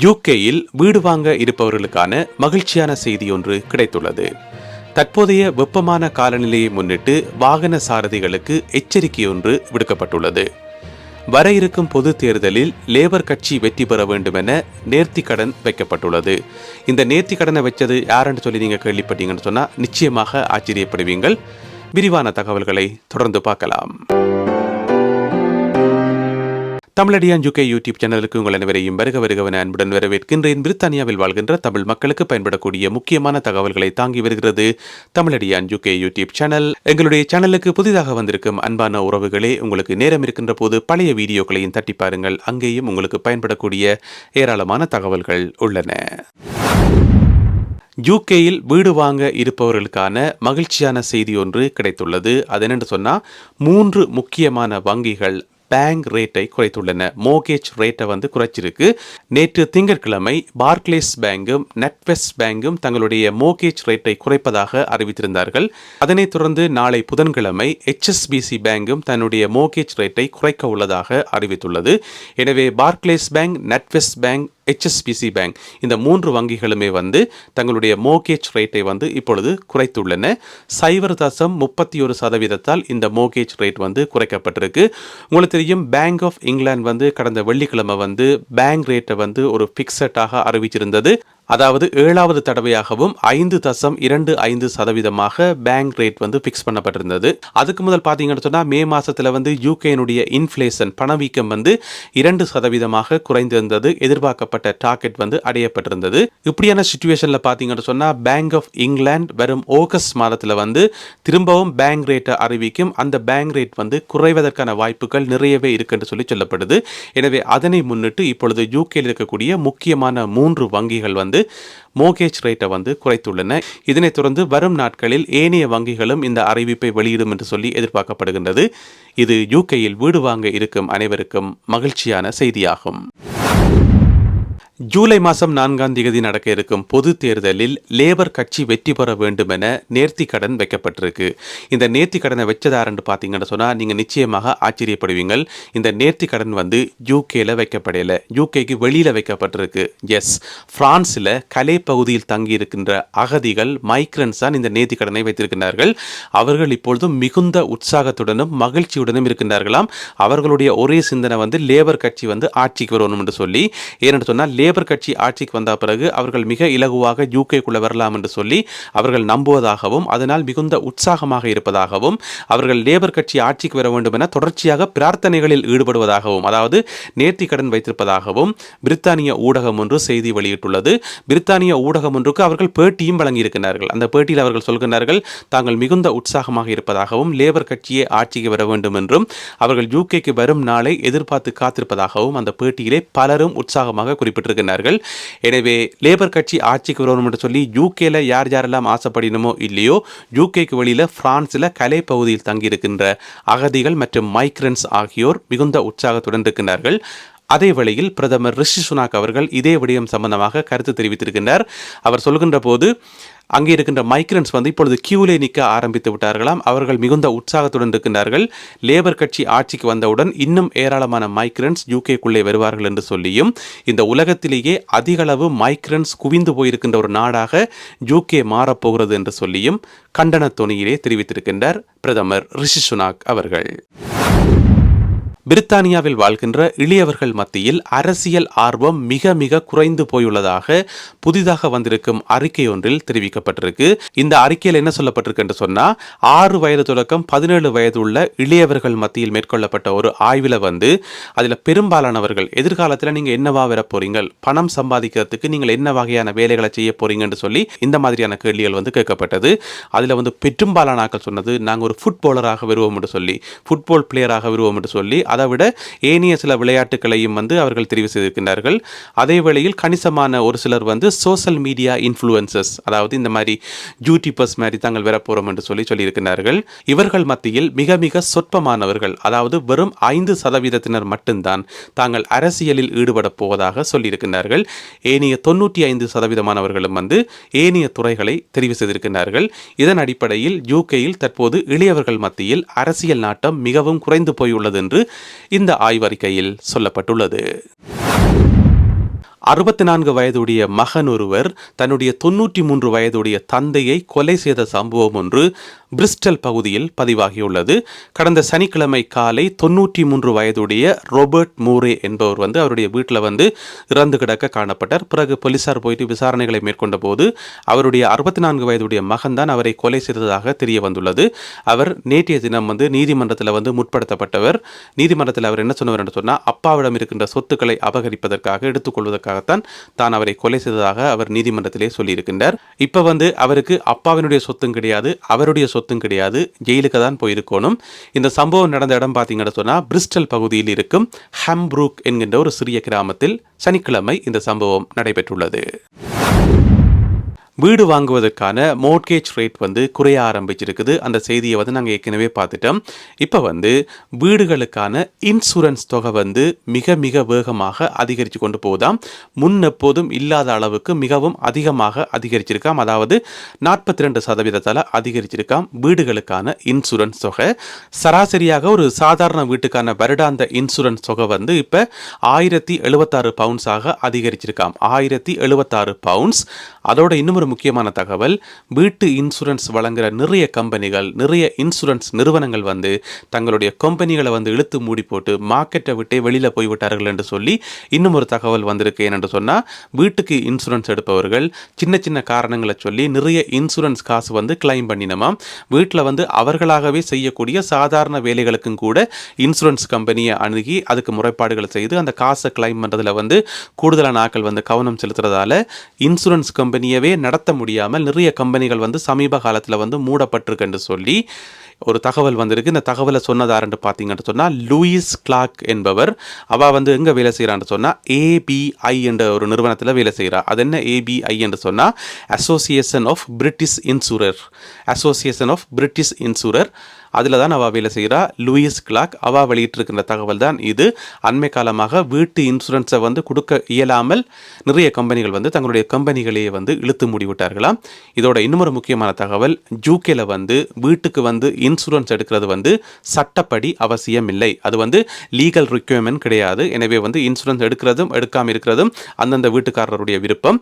யூகேயில் வீடு வாங்க இருப்பவர்களுக்கான மகிழ்ச்சியான செய்தி ஒன்று கிடைத்துள்ளது. தற்போதைய வெப்பமான காலநிலையை முன்னிட்டு வாகன சாரதிகளுக்கு எச்சரிக்கை ஒன்று விடுக்கப்பட்டுள்ளது. வர இருக்கும் பொது தேர்தலில் லேபர் கட்சி வெற்றி பெற வேண்டும் என நேர்த்தி கடன் வைக்கப்பட்டுள்ளது. இந்த நேர்த்தி கடனை வச்சது யாருன்னு சொல்லி நீங்க கேள்விப்பட்டீங்கன்னு சொன்னா நிச்சயமாக ஆச்சரியப்படுவீங்கள். விரிவான தகவல்களை தொடர்ந்து பார்க்கலாம். தமிழடியான் யூகே யூடியூப் சேனலுக்கு உங்கள் அனைவரையும் வருக வருகவன அன்புடன் வரவேற்கின்றேன். பிரித்தானியாவில் வாழ்கின்ற தமிழ் மக்களுக்கு பயன்படக்கூடிய முக்கியமான தகவல்களை தாங்கி வருகிறது தமிழடியான் யூகே யூடியூப் சேனல். எங்களுடைய சேனலுக்கு புதிதாக வந்திருக்கும் அன்பான உறவுகளே உங்களுக்கு நேரம் இருக்கின்ற போது பழைய வீடியோக்களையும் தட்டி பாருங்கள். அங்கேயும் உங்களுக்கு பயன்படக்கூடிய ஏராளமான தகவல்கள் உள்ளன. யூகேயில் வீடு வாங்க இருப்பவர்களுக்கான மகிழ்ச்சியான செய்தி ஒன்று கிடைத்துள்ளது. அது என்னென்று சொன்னால் மூன்று முக்கியமான வங்கிகள் பேங்க் ரேட்டை குறைத்துள்ளன. மோகேஜ் ரேட்டை வந்து குறைச்சிருக்கு. நேற்று திங்கட்கிழமை பார்க்லேஸ் பேங்கும் நெட்வெஸ்ட் பேங்கும் தங்களுடைய மோகேஜ் ரேட்டை குறைப்பதாக அறிவித்திருந்தார்கள். அதனைத் தொடர்ந்து நாளை புதன்கிழமை ஹெச்எஸ்பிசி பேங்கும் தன்னுடைய மோகேஜ் ரேட்டை குறைக்க உள்ளதாக அறிவித்துள்ளது. எனவே Barclays bank NatWest bank HSBC bank இந்த மூன்று வங்கிகளுமே வந்து தங்களுடைய மோகேஜ் ரேட்டை வந்து இப்பொழுது குறைத்துள்ளன. சைபர் தசம் முப்பத்தி ஒரு சதவீதத்தால் இந்த மோகேஜ் ரேட் வந்து குறைக்கப்பட்டிருக்கு. உங்களுக்கு தெரியும் பேங்க் ஆஃப் இங்கிலாந்து வந்து கடந்த வெள்ளிக்கிழமை வந்து பேங்க் ரேட்டை வந்து ஒரு ஃபிக்ஸட்டாக அறிவிச்சிருந்தது. அதாவது ஏழாவது தடவையாகவும் ஐந்து தசம் இரண்டு ஐந்து சதவீதமாக பேங்க் ரேட் வந்து ஃபிக்ஸ் பண்ணப்பட்டிருந்தது. அதுக்கு முதல் பார்த்தீங்கன்னு சொன்னால் மே மாதத்தில் வந்து யூகேனுடைய இன்ஃப்ளேஷன் பணவீக்கம் வந்து இரண்டு சதவீதமாக குறைந்திருந்தது. எதிர்பார்க்கப்பட்ட டார்கெட் வந்து அடையப்பட்டிருந்தது. இப்படியான சுச்சுவேஷனில் பார்த்தீங்கன்னு சொன்னால் பேங்க் ஆஃப் இங்கிலாந்து வரும் ஆகஸ்ட் மாதத்தில் வந்து திரும்பவும் பேங்க் ரேட்டை அறிவிக்கும். அந்த பேங்க் ரேட் வந்து குறைவதற்கான வாய்ப்புகள் நிறையவே இருக்குன்னு சொல்லி சொல்லப்படுது. எனவே அதனை முன்னிட்டு இப்பொழுது யூகேயில் இருக்கக்கூடிய முக்கியமான மூன்று வங்கிகள் வந்து மோகேஜ் ரேட்டை வந்து குறைத்துள்ளன. இதனைத் தொடர்ந்து வரும் நாட்களில் ஏனைய வங்கிகளும் இந்த அறிவிப்பை வெளியிடும் என்று சொல்லி எதிர்பார்க்கப்படுகின்றது. இது யூகேயில் வீடு வாங்க இருக்கும் அனைவருக்கும் மகிழ்ச்சியான செய்தியாகும். ஜூலை மாதம் நான்காம் தேதி நடக்க இருக்கும் பொது தேர்தலில் லேபர் கட்சி வெற்றி பெற வேண்டும் என நேர்த்தி கடன் வைக்கப்பட்டிருக்கு. இந்த நேர்த்தி கடனை வச்சதாரன்னு பார்த்தீங்கன்னு சொன்னால் நீங்கள் நிச்சயமாக ஆச்சரியப்படுவீங்கள். இந்த நேர்த்தி கடன் வந்து யூகேல வைக்கப்படலை. யூகேக்கு வெளியில் வைக்கப்பட்டிருக்கு. எஸ் பிரான்ஸில் கலை பகுதியில் தங்கி இருக்கின்ற அகதிகள் மைக்ரன்ஸ் தான் இந்த நேர்த்தி கடனை வைத்திருக்கிறார்கள். அவர்கள் இப்பொழுதும் மிகுந்த உற்சாகத்துடனும் மகிழ்ச்சியுடனும் இருக்கின்றார்களாம். அவர்களுடைய ஒரே சிந்தனை வந்து லேபர் கட்சி வந்து ஆட்சிக்கு வரணும் என்று சொல்லி. ஏன்னு சொன்னால் லேபர் கட்சி ஆட்சிக்கு வந்த பிறகு அவர்கள் மிக இலகுவாக யூகேக்குள்ள வரலாம் என்று சொல்லி அவர்கள் நம்புவதாகவும் அதனால் மிகுந்த உற்சாகமாக இருப்பதாகவும் அவர்கள் லேபர் கட்சி ஆட்சிக்கு வர வேண்டும் என தொடர்ச்சியாக பிரார்த்தனைகளில் ஈடுபடுவதாகவும் அதாவது நேர்த்தி கடன் வைத்திருப்பதாகவும் பிரித்தானிய ஊடகம் ஒன்று செய்தி வெளியிட்டுள்ளது. பிரித்தானிய ஊடகம் ஒன்றுக்கு அவர்கள் பேட்டியும் வழங்கியிருக்கிறார்கள். அந்த பேட்டியில் அவர்கள் சொல்கிறார்கள் தாங்கள் மிகுந்த உற்சாகமாக இருப்பதாகவும் லேபர் கட்சியே ஆட்சிக்கு வர வேண்டும் என்றும் அவர்கள் யூகேக்கு வரும் நாளை எதிர்பார்த்து காத்திருப்பதாகவும் அந்த பேட்டியிலே பலரும் உற்சாகமாக குறிப்பிட்டிருக்கிறார்கள். எனவே லேபர் கட்சி ஆட்சிக்கு வரணும் என்று சொல்லி யூகேல யார் யாரெல்லாம் ஆசைப்படினமோ இல்லையோ யூகேக்கு வெளியில் பிரான்ஸில் கலை பகுதியில் தங்கியிருக்கின்ற அகதிகள் மற்றும் மைக்ரன்ஸ் ஆகியோர் மிகுந்த உற்சாகத்துடன் இருக்கின்றார்கள். அதே வழியில் பிரதமர் ரிஷி சுனாக் அவர்கள் இதே விடயம் சம்பந்தமாக கருத்து தெரிவித்திருக்கின்றார். அவர் சொல்கின்ற போது அங்கே இருக்கின்ற மைக்ரன்ஸ் வந்து இப்பொழுது கியூலே நிற்க ஆரம்பித்து விட்டார்களாம். அவர்கள் மிகுந்த உற்சாகத்துடன் இருக்கின்றார்கள். லேபர் கட்சி ஆட்சிக்கு வந்தவுடன் இன்னும் ஏராளமான மைக்ரன்ஸ் யூகேக்குள்ளே வருவார்கள் என்று சொல்லியும் இந்த உலகத்திலேயே அதிகளவு மைக்ரன்ஸ் குவிந்து போயிருக்கின்ற ஒரு நாடாக யூகே மாறப்போகிறது என்று சொல்லியும் கண்டன தொனியிலே தெரிவித்திருக்கின்றார் பிரதமர் ரிஷி சுனாக் அவர்கள். பிரித்தானியாவில் வாழ்கின்ற இளையவர்கள் மத்தியில் அரசியல் ஆர்வம் மிக மிக குறைந்து போயுள்ளதாக புதிதாக வந்திருக்கும் அறிக்கை ஒன்றில் தெரிவிக்கப்பட்டிருக்கு. இந்த அறிக்கையில் என்ன சொல்லப்பட்டிருக்கு என்று சொன்னா ஆறு வயது தொடக்கம் பதினேழு வயது உள்ள இளையவர்கள் மத்தியில் மேற்கொள்ளப்பட்ட ஒரு ஆய்வில் வந்து அதில் பெரும்பாலானவர்கள் எதிர்காலத்தில் நீங்கள் என்னவா வர போறீங்க பணம் சம்பாதிக்கிறதுக்கு நீங்கள் என்ன வகையான வேலைகளை செய்ய போறீங்கன்னு சொல்லி இந்த மாதிரியான கேள்விகள் வந்து கேட்கப்பட்டது. அதில் வந்து பெரும்பாலான ஆட்கள் சொன்னது நாங்கள் ஒரு ஃபுட்பாலராக வருவோம் என்று சொல்லி ஃபுட்பால் பிளேயராக வருவோம் என்று சொல்லி அதை விட ஏனைய சில விளையாட்டுகளையும் வந்து அவர்கள் தெரிவு செய்திருக்கின்றார்கள். அதே வேளையில் கணிசமான ஒரு சிலர் வந்து சோசியல் மீடியா இன்ஃப்ளூயன்சஸ் அதாவது இந்த மாதிரி யூடியூபர்ஸ் மாதிரி தாங்கள் வரப்போகிறோம் என்று சொல்லி சொல்லியிருக்கிறார்கள் இவர்கள் மத்தியில் மிக மிக சொற்பமானவர்கள் அதாவது வெறும் ஐந்து சதவீதத்தினர் மட்டும்தான் தாங்கள் அரசியலில் ஈடுபட போவதாக சொல்லியிருக்கிறார்கள் ஏனைய தொண்ணூற்றி ஐந்து சதவீதமானவர்களும் வந்து ஏனைய துறைகளை தெரிவு செய்திருக்கிறார்கள் இதன் அடிப்படையில் யூகேயில் தற்போது இளையவர்கள் மத்தியில் அரசியல் நாட்டம் மிகவும் குறைந்து போயுள்ளது என்று இந்த ஆய்வறிக்கையில் சொல்லப்பட்டுள்ளது. அறுபத்தி நான்கு வயதுடைய மகன் ஒருவர் தன்னுடைய தொன்னூற்றி மூன்று வயதுடைய தந்தையை கொலை செய்த சம்பவம் ஒன்று பிரிஸ்டல் பகுதியில் பதிவாகியுள்ளது. கடந்த சனிக்கிழமை காலை தொன்னூற்றி மூன்று வயதுடைய ரோபர்ட் மூரே என்பவர் வந்து அவருடைய வீட்டில் வந்து இறந்து கிடக்க காணப்பட்டார். பிறகு போலீசார் போயிட்டு விசாரணைகளை மேற்கொண்ட போது அவருடைய அறுபத்தி நான்கு வயதுடைய மகன் தான் அவரை கொலை செய்ததாக தெரிய வந்துள்ளது. அவர் நேற்றைய தினம் வந்து நீதிமன்றத்தில் வந்து முற்படுத்தப்பட்டவர். நீதிமன்றத்தில் அவர் என்ன சொன்னவர் என்று சொன்னால் அப்பாவிடம் இருக்கின்ற சொத்துக்களை அபகரிப்பதற்காக எடுத்துக்கொள்வதற்காகத்தான் தான் அவரை கொலை செய்ததாக அவர் நீதிமன்றத்திலே சொல்லியிருக்கின்றார். இப்போ வந்து அவருக்கு அப்பாவினுடைய சொத்தும் கிடையாது அவருடைய சொத்தும் கிடையாது ஜெயிலுக்கு தான் போயிருக்கணும். இந்த சம்பவம் நடந்த இடம் பார்த்தீங்கன்னு சொன்னால் பிரிஸ்டல் பகுதியில் இருக்கும் ஹம்ப்ரூக் என்கின்ற ஒரு சிறிய கிராமத்தில் சனிக்கிழமை இந்த சம்பவம் நடைபெற்றுள்ளது. வீடு வாங்குவதற்கான மோட்கேஜ் ரேட் வந்து குறைய ஆரம்பிச்சிருக்குது. அந்த செய்தியை வந்து நாங்கள் ஏற்கனவே பார்த்துட்டோம். இப்போ வந்து வீடுகளுக்கான இன்சூரன்ஸ் தொகை வந்து மிக மிக வேகமாக அதிகரித்து கொண்டு போதாம் முன் எப்போதும் இல்லாத அளவுக்கு மிகவும் அதிகமாக அதிகரிச்சிருக்காம். அதாவது நாற்பத்தி ரெண்டு சதவீதத்தால் அதிகரிச்சிருக்காம் வீடுகளுக்கான இன்சூரன்ஸ் தொகை. சராசரியாக ஒரு சாதாரண வீட்டுக்கான வருடாந்த இன்சூரன்ஸ் தொகை வந்து இப்போ ஆயிரத்தி எழுபத்தாறு பவுண்ட்ஸாக அதிகரிச்சிருக்காம். ஆயிரத்தி எழுபத்தாறு பவுண்ட்ஸ் அதோட இன்னும் இன்னொரு முக்கியமான தகவல் வீட்டு இன்சூரன்ஸ் வழங்குகிற நிறைய கம்பெனிகள் நிறைய இன்சூரன்ஸ் நிறுவனங்கள் வந்து தங்களுடைய கம்பெனிகளை வந்து இழுத்து மூடி போட்டு மார்க்கெட்டை விட்டே வெளியில் போய்விட்டார்கள் என்று சொல்லி இன்னும் ஒரு தகவல் வந்திருக்கு என்னென்று சொன்னால் வீட்டுக்கு இன்சூரன்ஸ் எடுப்பவர்கள் சின்ன சின்ன காரணங்களை சொல்லி நிறைய இன்சூரன்ஸ் காசு வந்து கிளைம் பண்ணினோமா வீட்டில் வந்து அவர்களாகவே செய்யக்கூடிய சாதாரண வேலைகளுக்கும் கூட இன்சூரன்ஸ் கம்பெனியை அணுகி அதுக்கு முறைப்பாடுகளை செய்து அந்த காசை கிளைம் பண்ணுறதுல வந்து கூடுதலான ஆட்கள் வந்து கவனம் செலுத்துறதால இன்சூரன்ஸ் கம்பெனியவே நடத்த முடியாமல் நிறைய கம்பெனிகள் வந்து சமீப காலத்தில் வந்து மூடப்பட்டிருக்குன்னு சொல்லி ஒரு தகவல் வந்திருக்கு. இந்த தகவலை சொன்னதாருன்னு பார்த்தீங்கன்னு சொன்னால் லூயிஸ் கிளாக் என்பவர் அவள் வந்து எங்கே வேலை செய்கிறான்னு சொன்னால் ஏபிஐ என்ற ஒரு நிறுவனத்தில் வேலை செய்கிறாள் அது என்ன ஏபிஐ என்று சொன்னால் association of British insurer association of British insurer அதில் தான் அவள் வேலை செய்கிறா லூயிஸ் கிளாக் அவள் வெளியிட்டிருக்கின்ற தகவல் தான் இது. அண்மை காலமாக வீட்டு இன்சூரன்ஸை வந்து கொடுக்க இயலாமல் நிறைய கம்பெனிகள் வந்து தங்களுடைய கம்பெனிகளையே வந்து இழுத்து மூடிவிட்டார்களாம். இதோட இன்னொரு முக்கியமான தகவல் ஜூகேல வந்து வீட்டுக்கு வந்து இன்சூரன்ஸ் எடுக்கிறது வந்து சட்டப்படி அவசியம் இல்லை அது வந்து லீகல் ரிக்யர்மெண்ட் கிடையாது. எனவே வந்து இன்சூரன்ஸ் எடுக்கிறதும் எடுக்காமல் இருக்கிறதும் அந்தந்த வீட்டுக்காரருடைய விருப்பம்.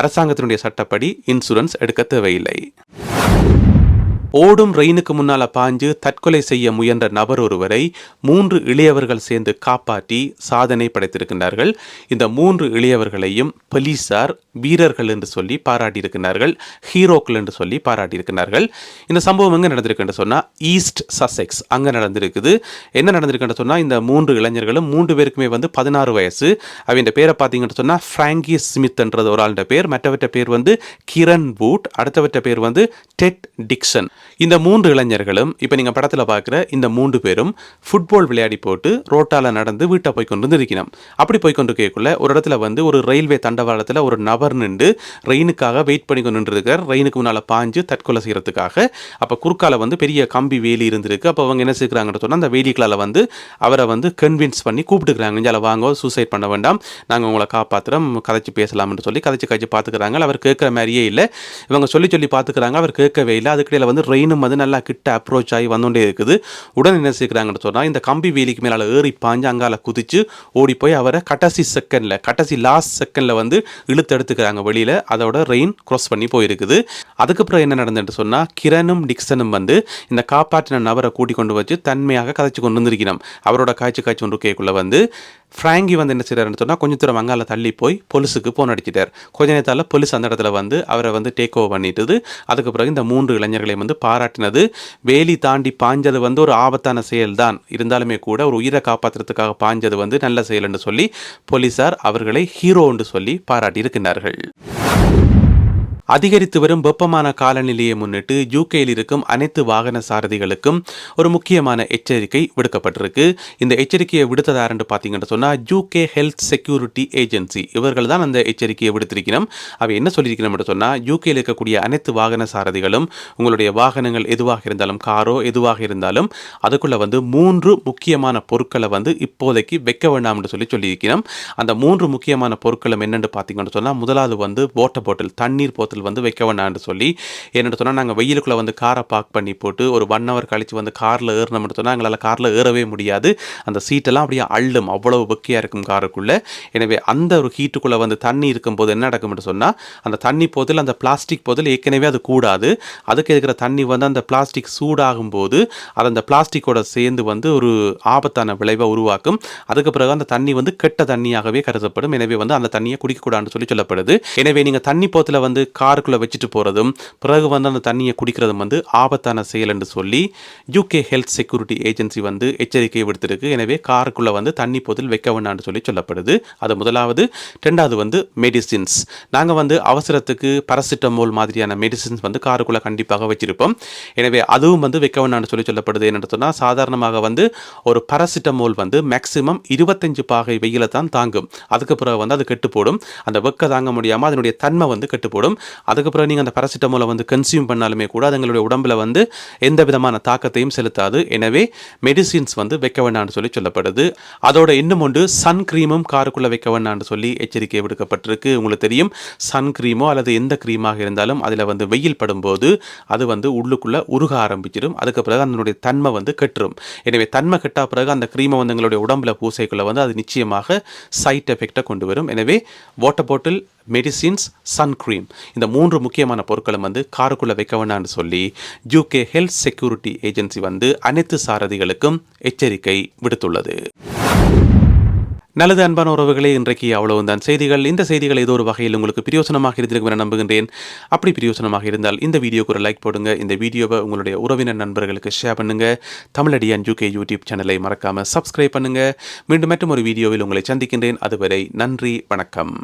அரசாங்கத்தினுடைய சட்டப்படி இன்சூரன்ஸ் எடுக்க தேவையில்லை. ஓடும் ரெயினுக்கு முன்னால் பாஞ்சு தற்கொலை செய்ய முயன்ற நபர் ஒருவரை மூன்று இளையவர்கள் சேர்ந்து காப்பாற்றி சாதனை படைத்திருக்கின்றார்கள். இந்த மூன்று இளையவர்களையும் போலீசார் வீரர்கள் என்று சொல்லி பாராட்டியிருக்கிறார்கள் ஹீரோக்கள் என்று சொல்லி பாராட்டியிருக்கிறார்கள் இந்த சம்பவம் எங்கே நடந்திருக்குன்னு சொன்னால் ஈஸ்ட் சசெக்ஸ் அங்கே நடந்திருக்குது. என்ன நடந்திருக்குன்னு சொன்னால் இந்த மூன்று இளைஞர்களும் மூன்று பேருக்குமே வந்து பதினாறு வயசு. அவங்க பேரை பார்த்தீங்கன்னு சொன்னால் ஃப்ராங்கி ஸ்மித்ன்றது ஒரு ஆளுடைய பேர். மற்றவற்ற பேர் வந்து கிரண் பூட் அடுத்தவற்ற பேர் வந்து டெட் டிக்ஷன் இந்த மூன்று இளைஞர்களும் இப்போ நீங்கள் படத்தில் பார்க்குற இந்த மூன்று பேரும் ஃபுட்பால் விளையாடி போட்டு ரோட்டால் நடந்து வீட்டை போய் கொண்டு இருக்கணும் அப்படி போய் கொண்டு கேட்குள்ள ஒரு இடத்துல வந்து ஒரு ரயில்வே தண்டவாளத்தில் ஒரு நபர் நின்று ரெயினுக்காக வெயிட் பண்ணி கொண்டு நின்றுருக்கார் ரெயினுக்கு முன்னால் பாஞ்சு தற்கொலை செய்கிறதுக்காக அப்போ குறுக்கால வந்து பெரிய கம்பி வேலி இருந்திருக்கு. அப்போ அவங்க என்ன செய்கிறாங்கன்னு சொன்னால் அந்த வேலிகளால் வந்து அவரை வந்து கன்வின்ஸ் பண்ணி கூப்பிட்டுக்கிறாங்க. இஞ்சால வாங்க சூசைட் பண்ண வேண்டாம். நாங்கள் உங்களை காப்பாற்றுறோம் கதைச்சு பேசலாம்னு சொல்லி கதைச்சு கதைச்சு பார்த்துக்கிறாங்க அவர் கேட்குற மாதிரியே இல்லை. இவங்க சொல்லி சொல்லி பார்த்துக்கிறாங்க அவர் கேட்கவே இல்லை. அதுக்கிடையில் வந்து ட்ரெயினும் வந்து நல்லா கிட்ட அப்ரோச் ஆகி வந்தோண்டே இருக்குது. உடனே என்ன செய்கிறாங்கன்னு சொன்னால் இந்த கம்பி வேலிக்கு மேலே ஏறி பாஞ்சு அங்கால குதிச்சு ஓடி போய் அவரை கடைசி செகண்டில் கடைசி லாஸ்ட் செகண்டில் வந்து இழுத்து எடுத்துக்கிறாங்க வெளியில். அதோட ரெயின் க்ராஸ் பண்ணி போயிருக்குது. அதுக்கப்புறம் என்ன நடந்துட்டு சொன்னால் கிரணும் டிக்சனும் வந்து இந்த காப்பாற்றின நபரை கூட்டி கொண்டு வச்சு தன்மையாக கதைச்சு கொண்டு வந்திருக்கணும். அவரோட காய்ச்சி காய்ச்சி ஒன்று கேட்குள்ள வந்து ஃப்ராங்கி வந்து என்ன செய்கிறாருன்னு சொன்னால் கொஞ்சம் தூரம் அங்கால தள்ளி போய் போலீஸுக்கு போன் அடிச்சிட்டார். கொஞ்ச நேரத்தால் போலீஸ் அந்த இடத்துல வந்து அவரை வந்து டேக் ஓவர் பண்ணிட்டு அதுக்கு பிறகு இந்த மூன்று இளைஞர்களையும் வந்து பாராட்டினது. வேலி தாண்டி பாஞ்சது வந்து ஒரு ஆபத்தான செயல் தான் இருந்தாலுமே கூட ஒரு உயிரை காப்பாற்றுறதுக்காக பாஞ்சது வந்து நல்ல செயல் என்று சொல்லி போலீசார் அவர்களை ஹீரோ என்று சொல்லி பாராட்டியிருக்கிறார்கள் அதிகரித்து வரும் வெப்பமான காலநிலையை முன்னிட்டு யூகேயில் இருக்கும் அனைத்து வாகன சாரதிகளுக்கும் ஒரு முக்கியமான எச்சரிக்கை விடுக்கப்பட்டிருக்கு. இந்த எச்சரிக்கையை விடுத்ததாருன்னு பார்த்தீங்கன்னு சொன்னால் யூகே ஹெல்த் செக்யூரிட்டி ஏஜென்சி இவர்கள் தான் அந்த எச்சரிக்கையை விடுத்திருக்கணும். அவை என்ன சொல்லியிருக்கணும் சொன்னால் யூகேயில் இருக்கக்கூடிய அனைத்து வாகன சாரதிகளும் உங்களுடைய வாகனங்கள் எதுவாக இருந்தாலும் காரோ எதுவாக இருந்தாலும் அதுக்குள்ள வந்து மூன்று முக்கியமான பொருட்களை வந்து இப்போதைக்கு வைக்க வேண்டாம்னு சொல்லி சொல்லியிருக்கிறோம் அந்த மூன்று முக்கியமான பொருட்களும் என்னென்னு பார்த்தீங்கன்னு சொன்னால் முதலாவது வந்து வாட்டர் பாட்டில் தண்ணீர் போத்த போத்தல் வந்து வைக்க வேண்டாம்னு சொல்லி என்னென்னு சொன்னால் நாங்கள் வெயிலுக்குள்ளே வந்து காரை பார்க் பண்ணி போட்டு ஒரு ஒன் ஹவர் கழித்து வந்து காரில் ஏறினோம்னு சொன்னால் எங்களால் காரில் ஏறவே முடியாது. அந்த சீட்டெல்லாம் அப்படியே அள்ளும் அவ்வளவு வெக்கையாக இருக்கும் காருக்குள்ளே எனவே அந்த ஒரு ஹீட்டுக்குள்ளே வந்து தண்ணி இருக்கும்போது என்ன நடக்கும்னு சொன்னால் அந்த தண்ணி போதில் அந்த பிளாஸ்டிக் போதில் ஏற்கனவே அது கூடாது. அதுக்கு இருக்கிற தண்ணி வந்து அந்த பிளாஸ்டிக் சூடாகும் போது அது அந்த பிளாஸ்டிக்கோட சேர்ந்து வந்து ஒரு ஆபத்தான விளைவை உருவாக்கும். அதுக்கு பிறகு அந்த தண்ணி வந்து கெட்ட தண்ணியாகவே கருதப்படும். எனவே வந்து அந்த தண்ணியை குடிக்கக்கூடாதுன்னு சொல்லி சொல்லப்படுது. எனவே நீங்கள் தண்ணி போத்தில் வந்து காருக்குள்ளே வச்சுட்டு போகிறதும் பிறகு வந்து அந்த தண்ணியை குடிக்கிறதும் வந்து ஆபத்தான செயல் என்று சொல்லி யூகே ஹெல்த் செக்யூரிட்டி ஏஜென்சி வந்து எச்சரிக்கை விடுத்திருக்கு. எனவே காருக்குள்ளே வந்து தண்ணி பொதில் வைக்க வேண்டாம்னு சொல்லி சொல்லப்படுது. அது முதலாவது. ரெண்டாவது வந்து மெடிசின்ஸ் நாங்கள் வந்து அவசரத்துக்கு பரசிட்டமோல் மாதிரியான மெடிசின்ஸ் வந்து காருக்குள்ளே கண்டிப்பாக வச்சிருப்போம். எனவே அதுவும் வந்து வைக்க வேண்டாம்னு சொல்லி சொல்லப்படுது. என்னென்னு சொன்னால் சாதாரணமாக வந்து ஒரு பரசிட்டமோல் வந்து மேக்ஸிமம் இருபத்தஞ்சு பாகை வெயில தான் தாங்கும். அதுக்கு பிறகு வந்து அது கெட்டு போடும் அந்த வெக்க தாங்க முடியாமல் அதனுடைய தன்மை வந்து கெட்டு போடும் அதுக்கப்புறம் நீங்கள் அந்த பரசிட்டமோலை வந்து கன்சியூம் பண்ணாலுமே கூட அது எங்களுடைய உடம்புல வந்து எந்த விதமான தாக்கத்தையும் செலுத்தாது. எனவே மெடிசின்ஸ் வந்து வைக்க வேண்டாம்னு சொல்லி சொல்லப்படுது. அதோட இன்னும் ஒன்று சன் க்ரீமும் காருக்குள்ளே வைக்க வேண்டாம்னு சொல்லி எச்சரிக்கை விடுக்கப்பட்டிருக்கு. உங்களுக்கு தெரியும் சன் க்ரீமோ அல்லது எந்த க்ரீமாக இருந்தாலும் அதில் வந்து வெயில் படும்போது அது வந்து உள்ளுக்குள்ளே உருக ஆரம்பிச்சிடும். அதுக்கு பிறகு அதனுடைய தன்மை வந்து கெட்டுரும். எனவே தன்மை கெட்டா பிறகு அந்த க்ரீமை வந்து எங்களுடைய உடம்பில் பூசைக்குள்ளே வந்து அது நிச்சயமாக சைட் எஃபெக்டை கொண்டு வரும். எனவே வாட்டர் பாட்டில் மெடிசின்ஸ் சன்க்ரீம் இந்த மூன்று முக்கியமான பொருட்களும் வந்து காருக்குள்ளே வைக்க வேண்டாம்னு சொல்லி யூகே ஹெல்த் செக்யூரிட்டி ஏஜென்சி வந்து அனைத்து சாரதிகளுக்கும் எச்சரிக்கை விடுத்துள்ளது. நல்லது அன்பான உறவுகளே இன்றைக்கு அவ்வளவு தான் செய்திகள் இந்த செய்திகள் ஏதோ ஒரு வகையில் உங்களுக்கு பிரியோசனமாக இருந்திருக்கும் என நம்புகின்றேன். அப்படி பிரியோசனமாக இருந்தால் இந்த வீடியோக்கு ஒரு லைக் போடுங்க. இந்த வீடியோவை உங்களுடைய உறவினர் நண்பர்களுக்கு ஷேர் பண்ணுங்க. தமிழடியான் யூகே யூடியூப் சேனலை மறக்காம சப்ஸ்கிரைப் பண்ணுங்க. மீண்டும் மற்றும் ஒரு வீடியோவில் உங்களை சந்திக்கின்றேன். அதுவரை நன்றி வணக்கம்.